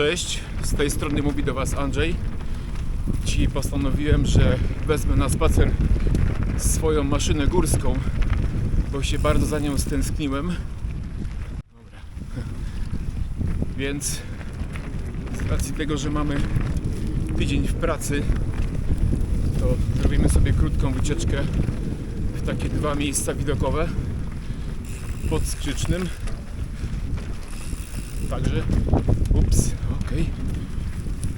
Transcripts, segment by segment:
Cześć, z tej strony mówi do Was Andrzej. Dzisiaj postanowiłem, że wezmę na spacer swoją maszynę górską, bo się bardzo za nią stęskniłem. Dobra. Więc z racji tego, że mamy tydzień w pracy, to zrobimy sobie krótką wycieczkę w takie dwa miejsca widokowe pod Skrzycznym. Także, ups, okej.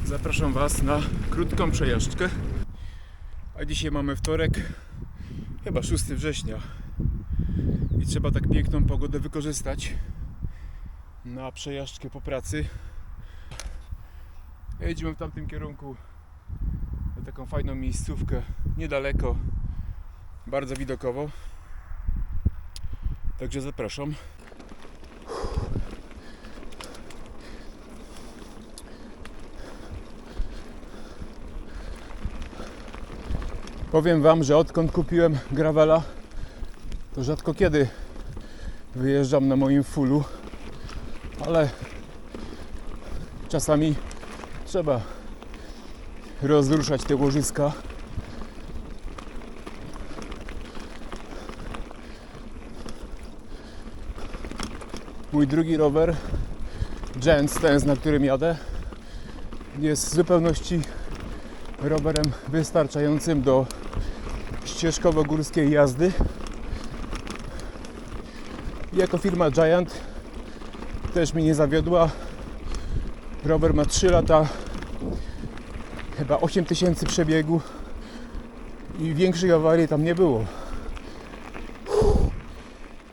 Zapraszam Was na krótką przejażdżkę. A dzisiaj mamy wtorek, chyba 6 września. I trzeba tak piękną pogodę wykorzystać na przejażdżkę po pracy. Jedziemy w tamtym kierunku na taką fajną miejscówkę, niedaleko, bardzo widokowo. Także zapraszam. Powiem Wam, że odkąd kupiłem gravela, to rzadko kiedy wyjeżdżam na moim fullu, ale czasami trzeba rozruszać te łożyska. Mój drugi rower, Jens, ten na którym jadę, jest w zupełności rowerem wystarczającym do ścieżkowo-górskiej jazdy. Jako firma Giant też mi nie zawiodła. Rower ma 3 lata, chyba 8000 przebiegu i większych awarii tam nie było.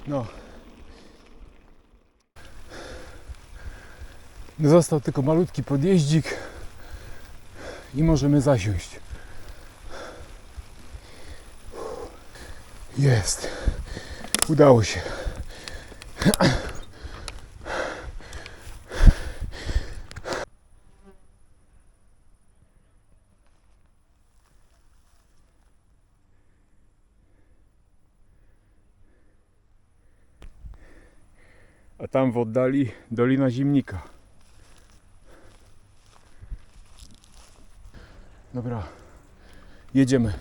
No. Został tylko malutki podjeździk i możemy zasiąść. Jest. Udało się. A tam w oddali Dolina Zimnika. Dobra, jedziemy.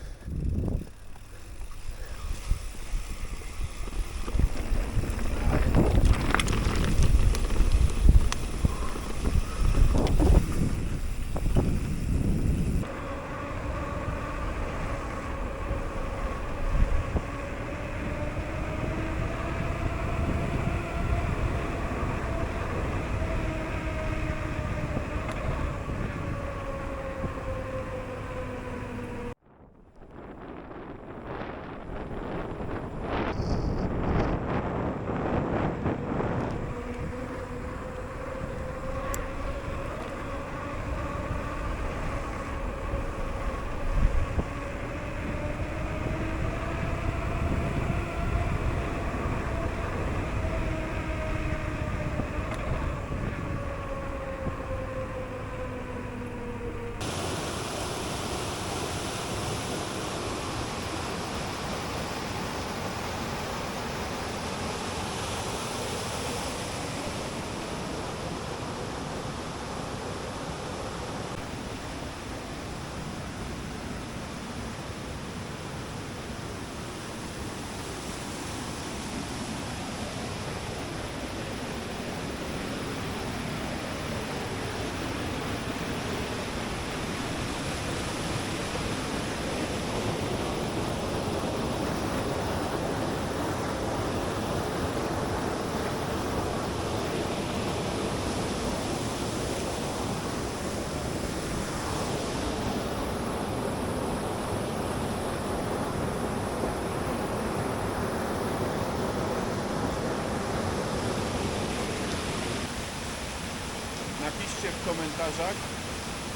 Napiszcie w komentarzach,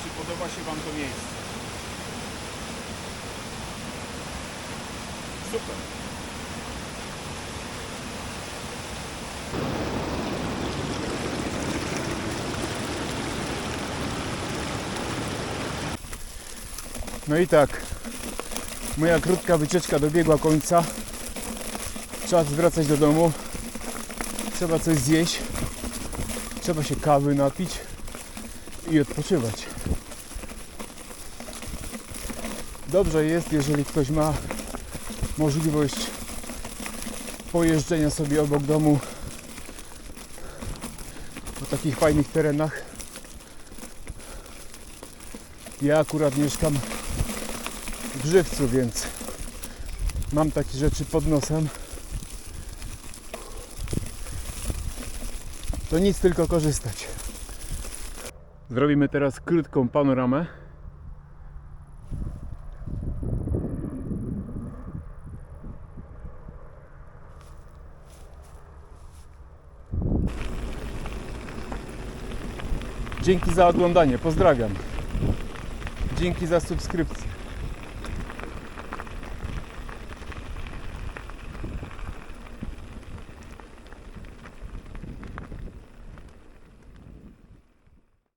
czy podoba się Wam to miejsce. Super. No i tak, moja krótka wycieczka dobiegła końca. Czas wracać do domu. Trzeba coś zjeść. Trzeba się kawy napić. i odpoczywać. Dobrze jest, jeżeli ktoś ma możliwość pojeżdżenia sobie obok domu po takich fajnych terenach. Ja akurat mieszkam w Żywcu, więc mam takie rzeczy pod nosem. To nic, tylko korzystać. Zrobimy teraz krótką panoramę. Dzięki za oglądanie, pozdrawiam. Dzięki za subskrypcję.